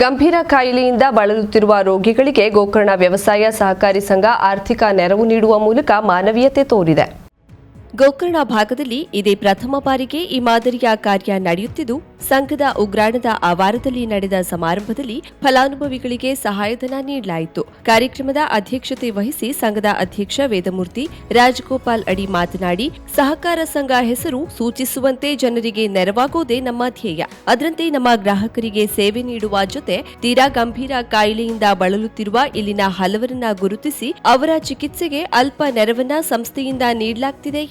ಗಂಭೀರ ಕಾಯಿಲೆಯಿಂದ ಬಳಲುತ್ತಿರುವ ರೋಗಿಗಳಿಗೆ ಗೋಕರ್ಣ ವ್ಯವಸಾಯ ಸಹಕಾರಿ ಸಂಘ ಆರ್ಥಿಕ ನೆರವು ನೀಡುವ ಮೂಲಕ ಮಾನವೀಯತೆ ತೋರಿದೆ. ಗೋಕರ್ಣ ಭಾಗದಲ್ಲಿ ಇದೇ ಪ್ರಥಮ ಬಾರಿಗೆ ಈ ಮಾದರಿಯ ಕಾರ್ಯ ನಡೆಯುತ್ತಿದ್ದು, ಸಂಘದ ಉಗ್ರಾಣದ ಆವಾರದಲ್ಲಿ ನಡೆದ ಸಮಾರಂಭದಲ್ಲಿ ಫಲಾನುಭವಿಗಳಿಗೆ ಸಹಾಯಧನ ನೀಡಲಾಯಿತು. ಕಾರ್ಯಕ್ರಮದ ಅಧ್ಯಕ್ಷತೆ ವಹಿಸಿ ಸಂಘದ ಅಧ್ಯಕ್ಷ ವೇದಮೂರ್ತಿ ರಾಜಗೋಪಾಲ್ ಅಡಿ ಮಾತನಾಡಿ, ಸಹಕಾರ ಸಂಘ ಹೆಸರು ಸೂಚಿಸುವಂತೆ ಜನರಿಗೆ ನೆರವಾಗೋದೇ ನಮ್ಮ ಧ್ಯೇಯ. ಅದರಂತೆ ನಮ್ಮ ಗ್ರಾಹಕರಿಗೆ ಸೇವೆ ನೀಡುವ ಜೊತೆ ತೀರಾ ಗಂಭೀರ ಕಾಯಿಲೆಯಿಂದ ಬಳಲುತ್ತಿರುವ ಇಲ್ಲಿನ ಹಲವರನ್ನ ಗುರುತಿಸಿ ಅವರ ಚಿಕಿತ್ಸೆಗೆ ಅಲ್ಪ ನೆರವನ್ನ ಸಂಸ್ಥೆಯಿಂದ ನೀಡಲಾಗ್ತಿದೆ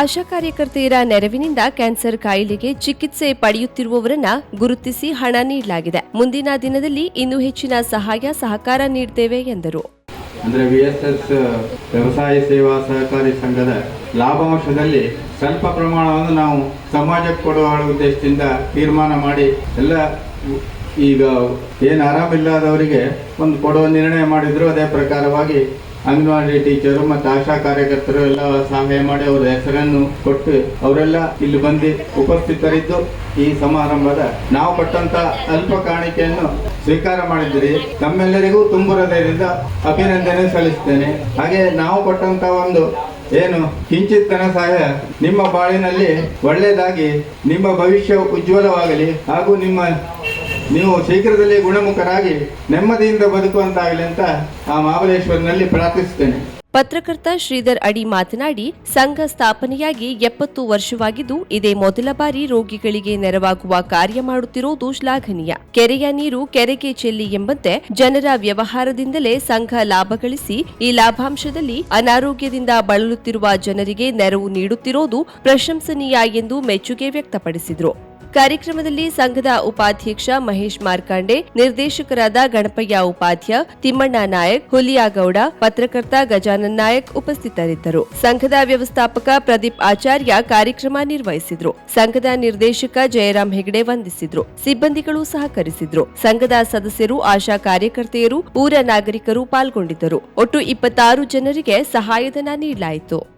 ಆಶಾ ಕಾರ್ಯಕರ್ತೆಯರ ನೆರವಿನಿಂದ ಕ್ಯಾನ್ಸರ್ ಕಾಯಿಲೆಗೆ ಚಿಕಿತ್ಸೆ ಪಡೆಯುತ್ತಿರುವವರನ್ನ ಗುರುತಿಸಿ ಹಣ ನೀಡಲಾಗಿದೆ. ಮುಂದಿನ ದಿನದಲ್ಲಿ ಇನ್ನೂ ಹೆಚ್ಚಿನ ಸಹಾಯ, ಸಹಕಾರ ನೀಡುತ್ತೇವೆ ಎಂದರು. ಅಂದ್ರೆ ವಿ ಎಸ್ ಎಸ್ ವ್ಯವಸಾಯ ಸೇವಾ ಸಹಕಾರಿ ಸಂಘದ ಲಾಭಾಂಶದಲ್ಲಿ ಸ್ವಲ್ಪ ಪ್ರಮಾಣವನ್ನು ನಾವು ಸಮಾಜಕ್ಕೆ ಕೊಡುವ ಉದ್ದೇಶದಿಂದ ತೀರ್ಮಾನ ಮಾಡಿ ಎಲ್ಲ ಈಗ ಏನು ಆರಾಮಿಲ್ಲದವರಿಗೆ ಒಂದು ಕೊಡುವ ನಿರ್ಣಯ ಮಾಡಿದ್ರು ಅದೇ ಪ್ರಕಾರವಾಗಿ ಅಂಗನವಾಡಿ ಟೀಚರು ಮತ್ತು ಆಶಾ ಕಾರ್ಯಕರ್ತರು ಎಲ್ಲ ಸಹಾಯ ಮಾಡಿ ಅವರ ಹೆಸರನ್ನು ಕೊಟ್ಟು ಅವರೆಲ್ಲ ಇಲ್ಲಿ ಬಂದು ಉಪಸ್ಥಿತರಿದ್ದು ಈ ಸಮಾರಂಭದ ನಾವು ಕೊಟ್ಟಂತ ಅಲ್ಪ ಕಾಣಿಕೆಯನ್ನು ಸ್ವೀಕಾರ ಮಾಡಿದ್ದೀರಿ. ತಮ್ಮೆಲ್ಲರಿಗೂ ತುಂಬು ಅಭಿನಂದನೆ ಸಲ್ಲಿಸ್ತೇನೆ. ಹಾಗೆ ನಾವು ಕೊಟ್ಟಂತ ಒಂದು ಏನು ಕಿಂಚಿತ್ ಧನ ಸಹಾಯ ನಿಮ್ಮ ಬಾಳಿನಲ್ಲಿ ಒಳ್ಳೆಯದಾಗಿ ನಿಮ್ಮ ಭವಿಷ್ಯ ಉಜ್ವಲವಾಗಲಿ ಹಾಗೂ ನಿಮ್ಮ ನೀವು ಶೀಘ್ರದಲ್ಲಿ ಗುಣಮುಖರಾಗಿ ನೆಮ್ಮದಿಯಿಂದ ಬದುಕುವಂತಾಗಲಿ ಅಂತ ಆ ಮಹಾಬಲೇಶ್ವರನಲ್ಲಿ ಪ್ರಾರ್ಥಿಸುತ್ತೇನೆ. ಪತ್ರಕರ್ತ ಶ್ರೀಧರ್ ಅಡಿ ಮಾತನಾಡಿ, ಸಂಘ ಸ್ಥಾಪನೆಯಾಗಿ ಎಪ್ಪತ್ತು ವರ್ಷವಾಗಿದ್ದು, ಇದೇ ಮೊದಲ ಬಾರಿ ರೋಗಿಗಳಿಗೆ ನೆರವಾಗುವ ಕಾರ್ಯ ಮಾಡುತ್ತಿರುವುದು ಶ್ಲಾಘನೀಯ. ಕೆರೆಯ ನೀರು ಕೆರೆಗೆ ಚೆಲ್ಲಿ ಎಂಬಂತೆ ಜನರ ವ್ಯವಹಾರದಿಂದಲೇ ಸಂಘ ಲಾಭ ಗಳಿಸಿ, ಈ ಲಾಭಾಂಶದಲ್ಲಿ ಅನಾರೋಗ್ಯದಿಂದ ಬಳಲುತ್ತಿರುವ ಜನರಿಗೆ ನೆರವು ನೀಡುತ್ತಿರುವುದು ಪ್ರಶಂಸನೀಯ ಎಂದು ಮೆಚ್ಚುಗೆ ವ್ಯಕ್ತಪಡಿಸಿದರು. ಕಾರ್ಯಕ್ರಮದಲ್ಲಿ ಸಂಘದ ಉಪಾಧ್ಯಕ್ಷ ಮಹೇಶ್ ಮಾರ್ಕಾಂಡೆ, ನಿರ್ದೇಶಕರಾದ ಗಣಪಯ್ಯ ಉಪಾಧ್ಯ, ತಿಮ್ಮಣ್ಣ ನಾಯಕ್, ಹುಲಿಯಾಗೌಡ, ಪತ್ರಕರ್ತ ಗಜಾನನ್ ನಾಯಕ್ ಉಪಸ್ಥಿತರಿದ್ದರು. ಸಂಘದ ವ್ಯವಸ್ಥಾಪಕ ಪ್ರದೀಪ್ ಆಚಾರ್ಯ ಕಾರ್ಯಕ್ರಮ ನಿರ್ವಹಿಸಿದ್ರು. ಸಂಘದ ನಿರ್ದೇಶಕ ಜಯರಾಮ್ ಹೆಗಡೆ ವಂದಿಸಿದ್ರು. ಸಿಬ್ಬಂದಿಗಳು ಸಹಕರಿಸಿದ್ರು. ಸಂಘದ ಸದಸ್ಯರು, ಆಶಾ ಕಾರ್ಯಕರ್ತೆಯರು, ಊರ ನಾಗರಿಕರು ಪಾಲ್ಗೊಂಡಿದ್ದರು. ಒಟ್ಟು ಇಪ್ಪತ್ತಾರು ಜನರಿಗೆ ಸಹಾಯಧನ ನೀಡಲಾಯಿತು.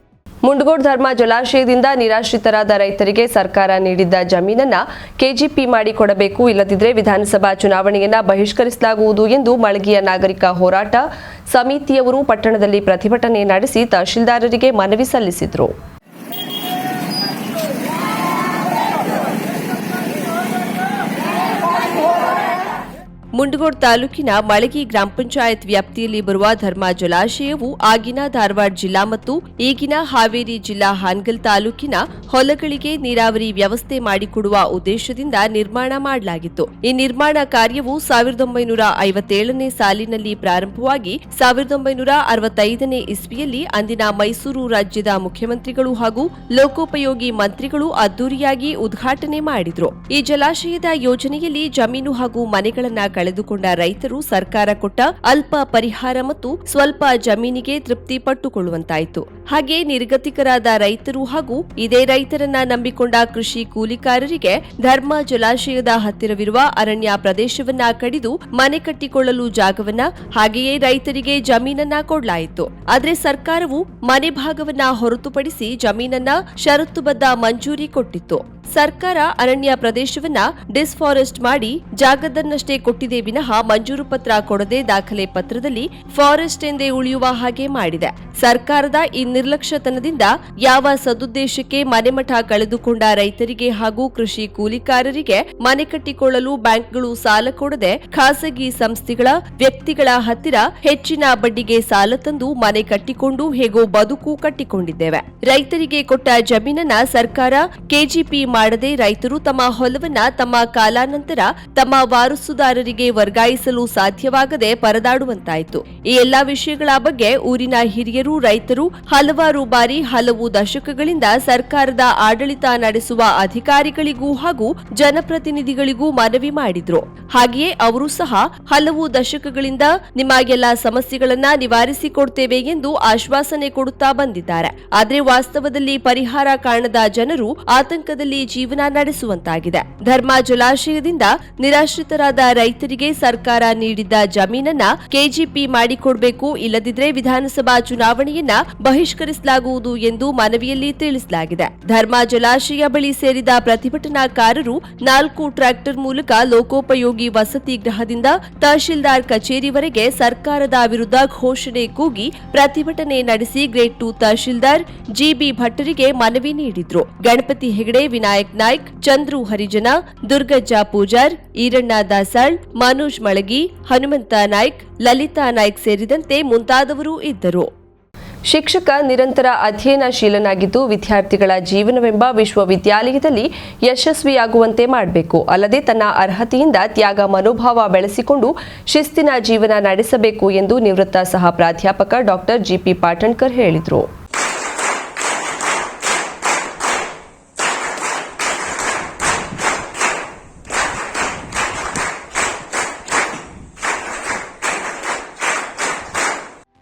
ಮುಂಡಗೋಡ್ ಧರ್ಮ ಜಲಾಶಯದಿಂದ ನಿರಾಶ್ರಿತರಾದ ರೈತರಿಗೆ ಸರ್ಕಾರ ನೀಡಿದ್ದ ಜಮೀನನ್ನ ಕೆಜಿಪಿ ಮಾಡಿಕೊಡಬೇಕು ಇಲ್ಲದಿದ್ದರೆ ವಿಧಾನಸಭಾ ಚುನಾವಣೆಯನ್ನ ಬಹಿಷ್ಕರಿಸಲಾಗುವುದು ಎಂದು ಮಳಗಿಯ ನಾಗರಿಕ ಹೋರಾಟ ಸಮಿತಿಯವರು ಪಟ್ಟಣದಲ್ಲಿ ಪ್ರತಿಭಟನೆ ನಡೆಸಿ ತಹಶೀಲ್ದಾರರಿಗೆ ಮನವಿ ಸಲ್ಲಿಸಿದರು. ಮುಂಡಗೋಡ್ ತಾಲೂಕಿನ ಮಳಗಿ ಗ್ರಾಮ ಪಂಚಾಯತ್ ವ್ಯಾಪ್ತಿಯಲ್ಲಿ ಬರುವ ಧರ್ಮ ಜಲಾಶಯವು ಆಗಿನ ಧಾರವಾಡ ಜಿಲ್ಲಾ ಮತ್ತು ಈಗಿನ ಹಾವೇರಿ ಜಿಲ್ಲಾ ಹಾನಗಲ್ ತಾಲೂಕಿನ ಹೊಲಗಳಿಗೆ ನೀರಾವರಿ ವ್ಯವಸ್ಥೆ ಮಾಡಿಕೊಡುವ ಉದ್ದೇಶದಿಂದ ನಿರ್ಮಾಣ ಮಾಡಲಾಗಿತ್ತು. ಈ ನಿರ್ಮಾಣ ಕಾರ್ಯವು ಸಾವಿರದ ಒಂಬೈನೂರ ಐವತ್ತೇಳನೇ ಸಾಲಿನಲ್ಲಿ ಪ್ರಾರಂಭವಾಗಿ ಸಾವಿರದ ಒಂಬೈನೂರ ಅರವತ್ತೈದನೇ ಇಸ್ವಿಯಲ್ಲಿ ಅಂದಿನ ಮೈಸೂರು ರಾಜ್ಯದ ಮುಖ್ಯಮಂತ್ರಿಗಳು ಹಾಗೂ ಲೋಕೋಪಯೋಗಿ ಮಂತ್ರಿಗಳು ಅದ್ದೂರಿಯಾಗಿ ಉದ್ಘಾಟನೆ ಮಾಡಿದ್ರು. ಈ ಜಲಾಶಯದ ಯೋಜನೆಯಲ್ಲಿ ಜಮೀನು ಹಾಗೂ ಮನೆಗಳನ್ನ ಕಳೆದುಕೊಂಡ ರೈತರು ಸರ್ಕಾರ ಕೊಟ್ಟ ಅಲ್ಪ ಪರಿಹಾರ ಮತ್ತು ಸ್ವಲ್ಪ ಜಮೀನಿಗೆ ತೃಪ್ತಿ ಪಟ್ಟುಕೊಳ್ಳುವಂತಾಯಿತು. ಹಾಗೆ ನಿರ್ಗತಿಕರಾದ ರೈತರು ಹಾಗೂ ಇದೇ ರೈತರನ್ನ ನಂಬಿಕೊಂಡ ಕೃಷಿ ಕೂಲಿಕಾರರಿಗೆ ಧರ್ಮ ಜಲಾಶಯದ ಹತ್ತಿರವಿರುವ ಅರಣ್ಯ ಪ್ರದೇಶವನ್ನ ಕಡಿದು ಮನೆ ಕಟ್ಟಿಕೊಳ್ಳಲು ಜಾಗವನ್ನ ಹಾಗೆಯೇ ರೈತರಿಗೆ ಜಮೀನನ್ನ ಕೊಡಲಾಯಿತು. ಆದರೆ ಸರ್ಕಾರವು ಮನೆ ಭಾಗವನ್ನ ಹೊರತುಪಡಿಸಿ ಜಮೀನನ್ನ ಷರತ್ತುಬದ್ಧ ಮಂಜೂರಿ ಕೊಟ್ಟಿತ್ತು. ಸರ್ಕಾರ ಅರಣ್ಯ ಪ್ರದೇಶವನ್ನ ಡಿಸ್ಫಾರೆಸ್ಟ್ ಮಾಡಿ ಜಾಗದನ್ನಷ್ಟೇ ಕೊಟ್ಟಿದೆ ವಿನಃ ಮಂಜೂರು ಪತ್ರ ಕೊಡದೆ ದಾಖಲೆ ಪತ್ರದಲ್ಲಿ ಫಾರೆಸ್ಟ್ ಎಂದೇ ಉಳಿಯುವ ಹಾಗೆ ಮಾಡಿದೆ. ಸರ್ಕಾರದ ಈ ನಿರ್ಲಕ್ಷ್ಯತನದಿಂದ ಯಾವ ಸದುದ್ದೇಶಕ್ಕೆ ಮನೆಮಠ ಕಳೆದುಕೊಂಡ ರೈತರಿಗೆ ಹಾಗೂ ಕೃಷಿ ಕೂಲಿಕಾರರಿಗೆ ಮನೆ ಕಟ್ಟಿಕೊಳ್ಳಲು ಬ್ಯಾಂಕ್ಗಳು ಸಾಲ ಕೊಡದೆ ಖಾಸಗಿ ಸಂಸ್ಥೆಗಳ ವ್ಯಕ್ತಿಗಳ ಹತ್ತಿರ ಹೆಚ್ಚಿನ ಬಡ್ಡಿಗೆ ಸಾಲ ತಂದು ಮನೆ ಕಟ್ಟಿಕೊಂಡು ಹೇಗೋ ಬದುಕು ಕಟ್ಟಿಕೊಂಡಿದ್ದೇವೆ. ರೈತರಿಗೆ ಕೊಟ್ಟ ಜಮೀನನ್ನ ಸರ್ಕಾರ ಕೆಜಿಪಿ ಮಾಡದೆ ರೈತರು ತಮ್ಮ ಹೊಲವನ್ನ ತಮ್ಮ ಕಾಲಾನಂತರ ತಮ್ಮ ವಾರಸುದಾರರಿಗೆ ವರ್ಗಾಯಿಸಲು ಸಾಧ್ಯವಾಗದೆ ಪರದಾಡುವಂತಾಯಿತು. ಈ ಎಲ್ಲಾ ವಿಷಯಗಳ ಬಗ್ಗೆ ಊರಿನ ಹಿರಿಯರು, ರೈತರು ಹಲವಾರು ಬಾರಿ ಹಲವು ದಶಕಗಳಿಂದ ಸರ್ಕಾರದ ಆಡಳಿತ ನಡೆಸುವ ಅಧಿಕಾರಿಗಳಿಗೂ ಹಾಗೂ ಜನಪ್ರತಿನಿಧಿಗಳಿಗೂ ಮನವಿ ಮಾಡಿದ್ರು. ಹಾಗೆಯೇ ಅವರು ಸಹ ಹಲವು ದಶಕಗಳಿಂದ ನಿಮ್ಮ ಎಲ್ಲ ಸಮಸ್ಯೆಗಳನ್ನ ನಿವಾರಿಸಿಕೊಡ್ತೇವೆ ಎಂದು ಆಶ್ವಾಸನೆ ಕೊಡುತ್ತಾ ಬಂದಿದ್ದಾರೆ. ಆದರೆ ವಾಸ್ತವದಲ್ಲಿ ಪರಿಹಾರ ಕಾಣದ ಜನರು ಆತಂಕದಲ್ಲಿ ಜೀವನ ನಡೆಸುವಂತಾಗಿದೆ. ಧರ್ಮ ಜಲಾಶಯದಿಂದ ನಿರಾಶ್ರಿತರಾದ ರೈತರಿಗೆ ಸರ್ಕಾರ ನೀಡಿದ್ದ ಜಮೀನನ್ನ ಕೆಜಿಪಿ ಮಾಡಿಕೊಡಬೇಕು, ಇಲ್ಲದಿದ್ರೆ ವಿಧಾನಸಭಾ ಚುನಾವಣೆಯನ್ನ ಬಹಿಷ್ಕರಿಸಲಾಗುವುದು ಎಂದು ಮನವಿಯಲ್ಲಿ ತಿಳಿಸಲಾಗಿದೆ. ಧರ್ಮ ಜಲಾಶಯ ಬಳಿ ಸೇರಿದ ಪ್ರತಿಭಟನಾಕಾರರು ನಾಲ್ಕು ಟ್ರ್ಯಾಕ್ಟರ್ ಮೂಲಕ ಲೋಕೋಪಯೋಗಿ ವಸತಿ ಗೃಹದಿಂದ ತಹಶೀಲ್ದಾರ್ ಕಚೇರಿವರೆಗೆ ಸರ್ಕಾರದ ವಿರುದ್ಧ ಘೋಷಣೆ ಕೂಗಿ ಪ್ರತಿಭಟನೆ ನಡೆಸಿ ಗ್ರೇಟ್ ಟು ತಹಶೀಲ್ದಾರ್ ಜಿಬಿ ಭಟ್ಟರಿಗೆ ಮನವಿ ನೀಡಿದ್ರು. ಗಣಪತಿ ಹೆಗಡೆ, ವಿನಾಯಕ್ ನಾಯ್ಕ್ ಚಂದ್ರು ಹರಿಜನ ದುರ್ಗಜ್ಜ ಪೂಜಾರ್, ಈರಣ್ಣ ದಾಸಾಳ್, ಮನೋಜ್ ಮಳಗಿ, ಹನುಮಂತ ನಾಯ್ಕ್, ಲಲಿತಾ ನಾಯ್ಕ್ ಸೇರಿದಂತೆ ಮುಂತಾದವರು ಇದ್ದರು. ಶಿಕ್ಷಕ, ನಿರಂತರ ಅಧ್ಯಯನಶೀಲನಾಗಿದ್ದು ವಿದ್ಯಾರ್ಥಿಗಳ ಜೀವನವೆಂಬ ವಿಶ್ವವಿದ್ಯಾಲಯದಲ್ಲಿ ಯಶಸ್ವಿಯಾಗುವಂತೆ ಮಾಡಬೇಕು. ಅಲ್ಲದೆ ತನ್ನ ಅರ್ಹತೆಯಿಂದ ತ್ಯಾಗ ಮನೋಭಾವ ಬೆಳೆಸಿಕೊಂಡು ಶಿಸ್ತಿನ ಜೀವನ ನಡೆಸಬೇಕು ಎಂದು ನಿವೃತ್ತ ಸಹ ಪ್ರಾಧ್ಯಾಪಕ ಡಾಕ್ಟರ್ ಜಿಪಿ ಪಾಟಣ್ಕರ್ ಹೇಳಿದರು.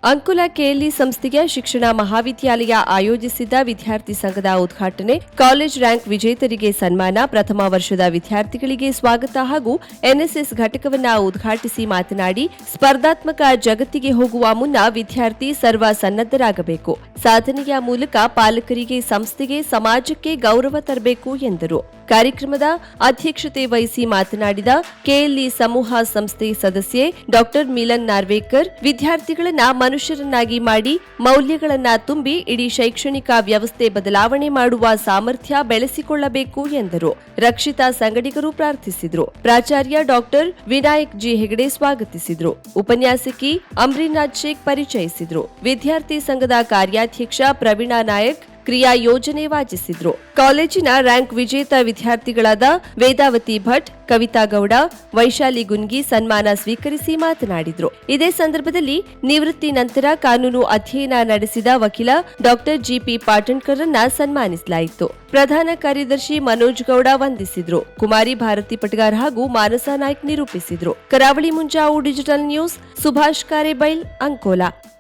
ಅಂಕುಲ ಕೆಎಲ್ಇ ಸಂಸ್ಥೆಯ ಶಿಕ್ಷಣ ಮಹಾವಿದ್ಯಾಲಯ ಆಯೋಜಿಸಿದ್ದ ವಿದ್ಯಾರ್ಥಿ ಸಂಘದ ಉದ್ಘಾಟನೆ, ಕಾಲೇಜ್ ರ್ಯಾಂಕ್ ವಿಜೇತರಿಗೆ ಸನ್ಮಾನ, ಪ್ರಥಮ ವರ್ಷದ ವಿದ್ಯಾರ್ಥಿಗಳಿಗೆ ಸ್ವಾಗತ ಹಾಗೂ ಎನ್ಎಸ್ಎಸ್ ಘಟಕವನ್ನ ಉದ್ಘಾಟಿಸಿ ಮಾತನಾಡಿ, ಸ್ಪರ್ಧಾತ್ಮಕ ಜಗತ್ತಿಗೆ ಹೋಗುವ ಮುನ್ನ ವಿದ್ಯಾರ್ಥಿ ಸರ್ವ ಸನ್ನದ್ಧರಾಗಬೇಕು ಸಾಧನೆಯ ಮೂಲಕ ಪಾಲಕರಿಗೆ, ಸಂಸ್ಥೆಗೆ, ಸಮಾಜಕ್ಕೆ ಗೌರವ ತರಬೇಕು ಎಂದರು. ಕಾರ್ಯಕ್ರಮದ ಅಧ್ಯಕ್ಷತೆ ವಹಿಸಿ ಮಾತನಾಡಿದ ಕೆಎಲ್ಇ ಸಮೂಹ ಸಂಸ್ಥೆ ಸದಸ್ಯೆ ಡಾಕ್ಟರ್ ಮಿಲನ್ ನಾರ್ವೇಕರ್, ವಿದ್ಯಾರ್ಥಿಗಳನ್ನ ಮನುಷ್ಯರನ್ನಾಗಿ ಮಾಡಿ ಮೌಲ್ಯಗಳನ್ನ ತುಂಬಿ ಇಡೀ ಶೈಕ್ಷಣಿಕ ವ್ಯವಸ್ಥೆ ಬದಲಾವಣೆ ಮಾಡುವ ಸಾಮರ್ಥ್ಯ ಬೆಳೆಸಿಕೊಳ್ಳಬೇಕು ಎಂದರು. ರಕ್ಷಿತಾ ಸಂಗಡಿಗರು ಪ್ರಾರ್ಥಿಸಿದರು. ಪ್ರಾಚಾರ್ಯ ಡಾಕ್ಟರ್ ವಿನಾಯಕ್ ಜಿ ಹೆಗಡೆ ಸ್ವಾಗತಿಸಿದರು. ಉಪನ್ಯಾಸಕಿ ಅಮ್ರೀನಾಥ್ ಶೇಖ್ ಪರಿಚಯಿಸಿದರು. ವಿದ್ಯಾರ್ಥಿ ಸಂಘದ ಕಾರ್ಯಾಧ್ಯಕ್ಷ ಪ್ರವೀಣಾ ನಾಯಕ್ ಕ್ರಿಯಾ ಯೋಜನೆ ವಾಚಿಸಿದ್ರು. ಕಾಲೇಜಿನ ರ್ಯಾಂಕ್ ವಿಜೇತ ವಿದ್ಯಾರ್ಥಿಗಳಾದ ವೇದಾವತಿ ಭಟ್, ಕವಿತಾ ಗೌಡ, ವೈಶಾಲಿ ಗುನ್ಗಿ ಸನ್ಮಾನ ಸ್ವೀಕರಿಸಿ ಮಾತನಾಡಿದ್ರು. ಇದೇ ಸಂದರ್ಭದಲ್ಲಿ ನಿವೃತ್ತಿ ನಂತರ ಕಾನೂನು ಅಧ್ಯಯನ ನಡೆಸಿದ ವಕೀಲ ಡಾಕ್ಟರ್ ಜಿಪಿ ಪಾಟಣ್ಕರ್ರನ್ನ ಸನ್ಮಾನಿಸಲಾಯಿತು. ಪ್ರಧಾನ ಕಾರ್ಯದರ್ಶಿ ಮನೋಜ್ ಗೌಡ ವಂದಿಸಿದ್ರು. ಕುಮಾರಿ ಭಾರತಿ ಪಟ್ಗಾರ್ ಹಾಗೂ ಮಾನಸ Naik ನಿರೂಪಿಸಿದ್ರು. Karavali Munjavu digital news, Subhash Karebail, Ankola.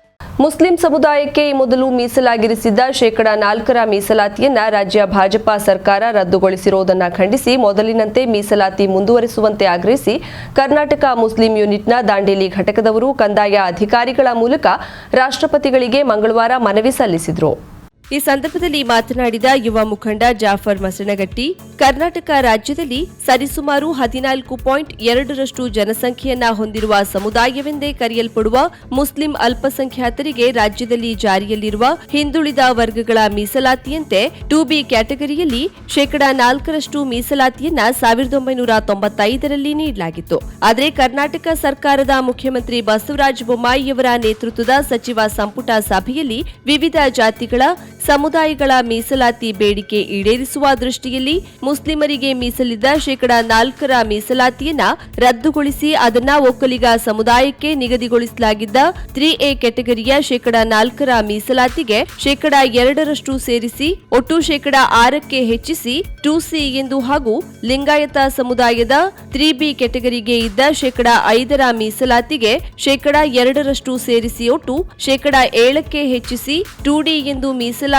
Muslim ಸಮುದಾಯಕ್ಕೆ ಈ ಮೊದಲು ಮೀಸಲಾಗಿರಿಸಿದ್ದ ಶೇಕಡ ನಾಲ್ಕರ ಮೀಸಲಾತಿಯನ್ನ ರಾಜ್ಯ ಭಾಜಪ ಸರ್ಕಾರ ರದ್ದುಗೊಳಿಸಿರುವುದನ್ನು ಖಂಡಿಸಿ ಮೊದಲಿನಂತೆ ಮೀಸಲಾತಿ ಮುಂದುವರಿಸುವಂತೆ ಆಗ್ರಹಿಸಿ ಕರ್ನಾಟಕ ಮುಸ್ಲಿಂ ಯೂನಿಟ್ನ ದಾಂಡೇಲಿ ಘಟಕದವರು ಕಂದಾಯ ಅಧಿಕಾರಿಗಳ ಮೂಲಕ ರಾಷ್ಟ್ರಪತಿಗಳಿಗೆ ಮಂಗಳವಾರ ಮನವಿ ಸಲ್ಲಿಸಿದರು. ಈ ಸಂದರ್ಭದಲ್ಲಿ ಮಾತನಾಡಿದ ಯುವ ಮುಖಂಡ ಜಾಫರ್ ಮಸಣಗಟ್ಟಿ ಕರ್ನಾಟಕ ರಾಜ್ಯದಲ್ಲಿ ಸರಿಸುಮಾರು ಹದಿನಾಲ್ಕು ಪಾಯಿಂಟ್ ಎರಡರಷ್ಟು ಜನಸಂಖ್ಯೆಯನ್ನ ಹೊಂದಿರುವ ಸಮುದಾಯವೆಂದೇ ಕರೆಯಲ್ಪಡುವ ಮುಸ್ಲಿಂ ಅಲ್ಪಸಂಖ್ಯಾತರಿಗೆ ರಾಜ್ಯದಲ್ಲಿ ಜಾರಿಯಲ್ಲಿರುವ ಹಿಂದುಳಿದ ವರ್ಗಗಳ ಮೀಸಲಾತಿಯಂತೆ ಟು ಕ್ಯಾಟಗರಿಯಲ್ಲಿ ಶೇಕಡಾ ನಾಲ್ಕರಷ್ಟು ಮೀಸಲಾತಿಯನ್ನ ಸಾವಿರದ ಒಂಬೈನೂರ ತೊಂಬತ್ತೈದರಲ್ಲಿ ನೀಡಲಾಗಿತ್ತು. ಆದರೆ ಕರ್ನಾಟಕ ಸರ್ಕಾರದ ಮುಖ್ಯಮಂತ್ರಿ ಬಸವರಾಜ ಬೊಮ್ಮಾಯಿಯವರ ನೇತೃತ್ವದ ಸಚಿವ ಸಂಪುಟ ಸಭೆಯಲ್ಲಿ ವಿವಿಧ ಜಾತಿಗಳ ಸಮುದಾಯಗಳ ಮೀಸಲಾತಿ ಬೇಡಿಕೆ ಈಡೇರಿಸುವ ದೃಷ್ಟಿಯಲ್ಲಿ ಮುಸ್ಲಿಮರಿಗೆ ಮೀಸಲಿದ್ದ ಶೇಕಡಾ ನಾಲ್ಕರ ಮೀಸಲಾತಿಯನ್ನ ರದ್ದುಗೊಳಿಸಿ ಅದನ್ನ ಒಕ್ಕಲಿಗ ಸಮುದಾಯಕ್ಕೆ ನಿಗದಿಗೊಳಿಸಲಾಗಿದ್ದ ತ್ರೀ ಎ ಕೆಟಗರಿಯ ಶೇಕಡಾ ನಾಲ್ಕರ ಮೀಸಲಾತಿಗೆ ಶೇಕಡಾ ಎರಡರಷ್ಟು ಸೇರಿಸಿ, ಒಟ್ಟು ಶೇಕಡಾ ಆರಕ್ಕೆ ಹೆಚ್ಚಿಸಿ ಟೂ ಸಿ ಎಂದು ಹಾಗೂ ಲಿಂಗಾಯತ ಸಮುದಾಯದ ತ್ರೀ ಬಿ ಕೆಟಗರಿಗೆ ಇದ್ದ ಶೇಕಡಾ ಐದರ ಮೀಸಲಾತಿಗೆ ಶೇಕಡಾ ಎರಡರಷ್ಟು ಸೇರಿಸಿ, ಒಟ್ಟು ಶೇಕಡಾ ಏಳಕ್ಕೆ ಹೆಚ್ಚಿಸಿ ಟೂ ಡಿ ಎಂದು ಮೀಸಲಾತಿ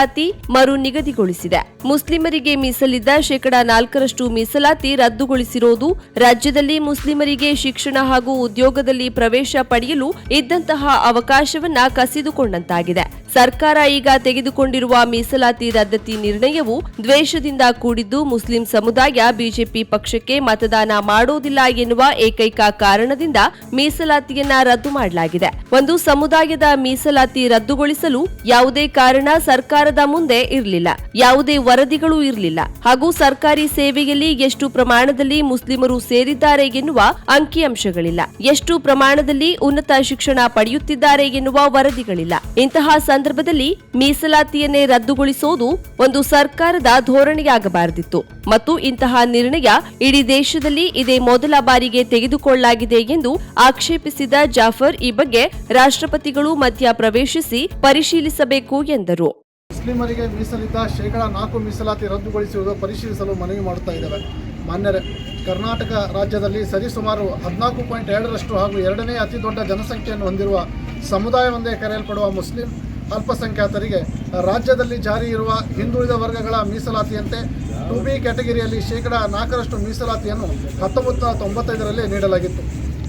ಮರು ನಿಗದಿಗೊಳಿಸಿದೆ. ಮುಸ್ಲಿಮರಿಗೆ ಮೀಸಲಿದ್ದ ಶೇಕಡಾ ನಾಲ್ಕರಷ್ಟು ಮೀಸಲಾತಿ ರದ್ದುಗೊಳಿಸಿರುವುದು ರಾಜ್ಯದಲ್ಲಿ ಮುಸ್ಲಿಮರಿಗೆ ಶಿಕ್ಷಣ ಹಾಗೂ ಉದ್ಯೋಗದಲ್ಲಿ ಪ್ರವೇಶ ಪಡೆಯಲು ಇದ್ದಂತಹ ಅವಕಾಶವನ್ನ ಕಸಿದುಕೊಂಡಂತಾಗಿದೆ. ಸರ್ಕಾರ ಈಗ ತೆಗೆದುಕೊಂಡಿರುವ ಮೀಸಲಾತಿ ರದ್ದತಿ ನಿರ್ಣಯವು ದ್ವೇಷದಿಂದ ಕೂಡಿದ್ದು ಮುಸ್ಲಿಂ ಸಮುದಾಯ ಬಿಜೆಪಿ ಪಕ್ಷಕ್ಕೆ ಮತದಾನ ಮಾಡೋದಿಲ್ಲ ಎನ್ನುವ ಏಕೈಕ ಕಾರಣದಿಂದ ಮೀಸಲಾತಿಯನ್ನ ರದ್ದು ಮಾಡಲಾಗಿದೆ. ಒಂದು ಸಮುದಾಯದ ಮೀಸಲಾತಿ ರದ್ದುಗೊಳಿಸಲು ಯಾವುದೇ ಕಾರಣ ಸರ್ಕಾರದ ಮುಂದೆ ಇರಲಿಲ್ಲ. ಯಾವುದೇ ವರದಿಗಳು ಇರಲಿಲ್ಲ. ಹಾಗೂ ಸರ್ಕಾರಿ ಸೇವೆಯಲ್ಲಿ ಎಷ್ಟು ಪ್ರಮಾಣದಲ್ಲಿ ಮುಸ್ಲಿಮರು ಸೇರಿದ್ದಾರೆ ಎನ್ನುವ ಅಂಕಿಅಂಶಗಳಿಲ್ಲ. ಎಷ್ಟು ಪ್ರಮಾಣದಲ್ಲಿ ಉನ್ನತ ಶಿಕ್ಷಣ ಪಡೆಯುತ್ತಿದ್ದಾರೆ ಎನ್ನುವ ವರದಿಗಳಿಲ್ಲ. ಇಂತಹ ಸಂದರ್ಭದಲ್ಲಿ ಮೀಸಲಾತಿಯನ್ನೇ ರದ್ದುಗೊಳಿಸೋದು ಒಂದು ಸರ್ಕಾರದ ಧೋರಣೆಯಾಗಬಾರದಿತ್ತು. ಮತ್ತು ಇಂತಹ ನಿರ್ಣಯ ಇಡೀ ದೇಶದಲ್ಲಿ ಇದೇ ಮೊದಲ ಬಾರಿಗೆ ತೆಗೆದುಕೊಳ್ಳಲಾಗಿದೆ ಎಂದು ಆಕ್ಷೇಪಿಸಿದ ಜಾಫರ್ ಈ ಬಗ್ಗೆ ರಾಷ್ಟ್ರಪತಿಗಳು ಮಧ್ಯ ಪ್ರವೇಶಿಸಿ ಪರಿಶೀಲಿಸಬೇಕು ಎಂದರು. ಮುಸ್ಲಿಮರಿಗೆ ಮೀಸಲಿದ್ದ ಶೇಕಡಾ ನಾಲ್ಕು ಮೀಸಲಾತಿ ರದ್ದುಗೊಳಿಸುವುದು ಪರಿಶೀಲಿಸಲು ಮನವಿ ಮಾಡುತ್ತಾ ಇದ್ದೇವೆ. ಮಾನ್ಯರೇ, ಕರ್ನಾಟಕ ರಾಜ್ಯದಲ್ಲಿ ಸರಿಸುಮಾರು ಹದಿನಾಲ್ಕು ಪಾಯಿಂಟ್ ಎರಡರಷ್ಟು ಹಾಗೂ ಎರಡನೇ ಅತಿ ದೊಡ್ಡ ಜನಸಂಖ್ಯೆಯನ್ನು ಹೊಂದಿರುವ ಸಮುದಾಯವೊಂದೇ ಕರೆಯಲ್ಪಡುವ ಮುಸ್ಲಿಂ ಅಲ್ಪಸಂಖ್ಯಾತರಿಗೆ ರಾಜ್ಯದಲ್ಲಿ ಜಾರಿ ಇರುವ ಹಿಂದುಳಿದ ವರ್ಗಗಳ ಮೀಸಲಾತಿಯಂತೆ ಟು ಬಿ ಕ್ಯಾಟಗರಿಯಲ್ಲಿ ಶೇಕಡಾ ನಾಲ್ಕರಷ್ಟು ಮೀಸಲಾತಿಯನ್ನು ಹತ್ತೊಂಬತ್ತು ನೂರ ತೊಂಬತ್ತೈದರಲ್ಲಿ ನೀಡಲಾಗಿತ್ತು.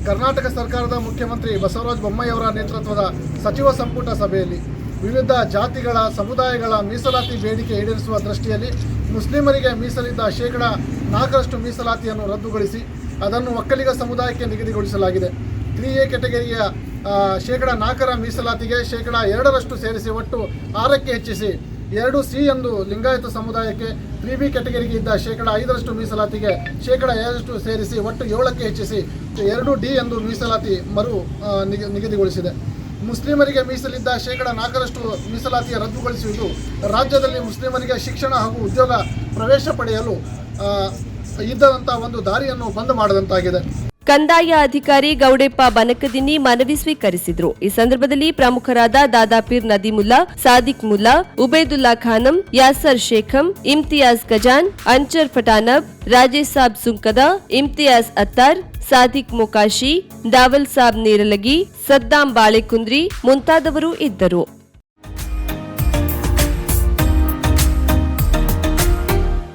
ಕರ್ನಾಟಕ ಸರ್ಕಾರದ ಮುಖ್ಯಮಂತ್ರಿ ಬಸವರಾಜ ಬೊಮ್ಮಾಯಿಯವರ ನೇತೃತ್ವದ ಸಚಿವ ಸಂಪುಟ ಸಭೆಯಲ್ಲಿ ವಿವಿಧ ಜಾತಿಗಳ ಸಮುದಾಯಗಳ ಮೀಸಲಾತಿ ಬೇಡಿಕೆ ಈಡೇರಿಸುವ ದೃಷ್ಟಿಯಲ್ಲಿ ಮುಸ್ಲಿಮರಿಗೆ ಮೀಸಲಿದ್ದ ಶೇಕಡ ನಾಲ್ಕರಷ್ಟು ಮೀಸಲಾತಿಯನ್ನು ರದ್ದುಗೊಳಿಸಿ ಅದನ್ನು ಒಕ್ಕಲಿಗ ಸಮುದಾಯಕ್ಕೆ ನಿಗದಿಗೊಳಿಸಲಾಗಿದೆ. ತ್ರೀ ಎ ಕೆಟಗರಿಯ ಶೇಕಡ ನಾಲ್ಕರ ಮೀಸಲಾತಿಗೆ ಶೇಕಡ ಎರಡರಷ್ಟು ಸೇರಿಸಿ ಒಟ್ಟು ಆರಕ್ಕೆ ಹೆಚ್ಚಿಸಿ ಎರಡು ಸಿ ಎಂದು ಲಿಂಗಾಯತ ಸಮುದಾಯಕ್ಕೆ ತ್ರೀ ಬಿ ಕೆಟಗರಿಗೆ ಇದ್ದ ಶೇಕಡ ಐದರಷ್ಟು ಮೀಸಲಾತಿಗೆ ಶೇಕಡ ಎರಡರಷ್ಟು ಸೇರಿಸಿ ಒಟ್ಟು ಏಳಕ್ಕೆ ಹೆಚ್ಚಿಸಿ ಎರಡು ಡಿ ಎಂದು ಮೀಸಲಾತಿ ಮರು ನಿಗದಿಗೊಳಿಸಿದೆ. ಮುಸ್ಲಿಮರಿಗೆ ಮೀಸಲಿದ್ದ ಶೇಕಡ ನಾಲ್ಕರಷ್ಟು ಮೀಸಲಾತಿಯ ರದ್ದುಗೊಳಿಸುವುದು ರಾಜ್ಯದಲ್ಲಿ ಮುಸ್ಲಿಮರಿಗೆ ಶಿಕ್ಷಣ ಹಾಗೂ ಉದ್ಯೋಗ ಪ್ರವೇಶ ಪಡೆಯಲು ಇದ್ದಂಥ ಒಂದು ದಾರಿಯನ್ನು ಬಂದ್ ಮಾಡಿದಂತಾಗಿದೆ. ಕಂದಾಯ ಅಧಿಕಾರಿ ಗೌಡೆಪ್ಪ ಬನಕದಿನಿ ಮನವಿ ಸ್ವೀಕರಿಸಿದ್ರು. ಈ ಸಂದರ್ಭದಲ್ಲಿ ಪ್ರಮುಖರಾದ ದಾದಾಪೀರ್ ನದಿಮುಲ್ಲಾ, ಸಾದಿಕ್ ಮುಲ್ಲಾ, ಉಬೇದುಲ್ಲಾ ಖಾನಂ, ಯಾಸರ್ ಶೇಖಂ, ಇಮ್ತಿಯಾಜ್ ಖಜಾನ್ ಅಂಚರ್ ಫಟಾನಬ್ ರಾಜೇಶ್ ಸಾಬ್ ಸುಂಕದ, ಇಮ್ತಿಯಾಜ್ ಅತ್ತಾರ್, ಸಾದಿಕ್ ಮೊಕಾಶಿ, ದಾವಲ್ ಸಾಬ್ ನೀರಲಗಿ, ಸದ್ದಾಂ ಬಾಳೆಕುಂದ್ರಿ ಮುಂತಾದವರು ಇದ್ದರು.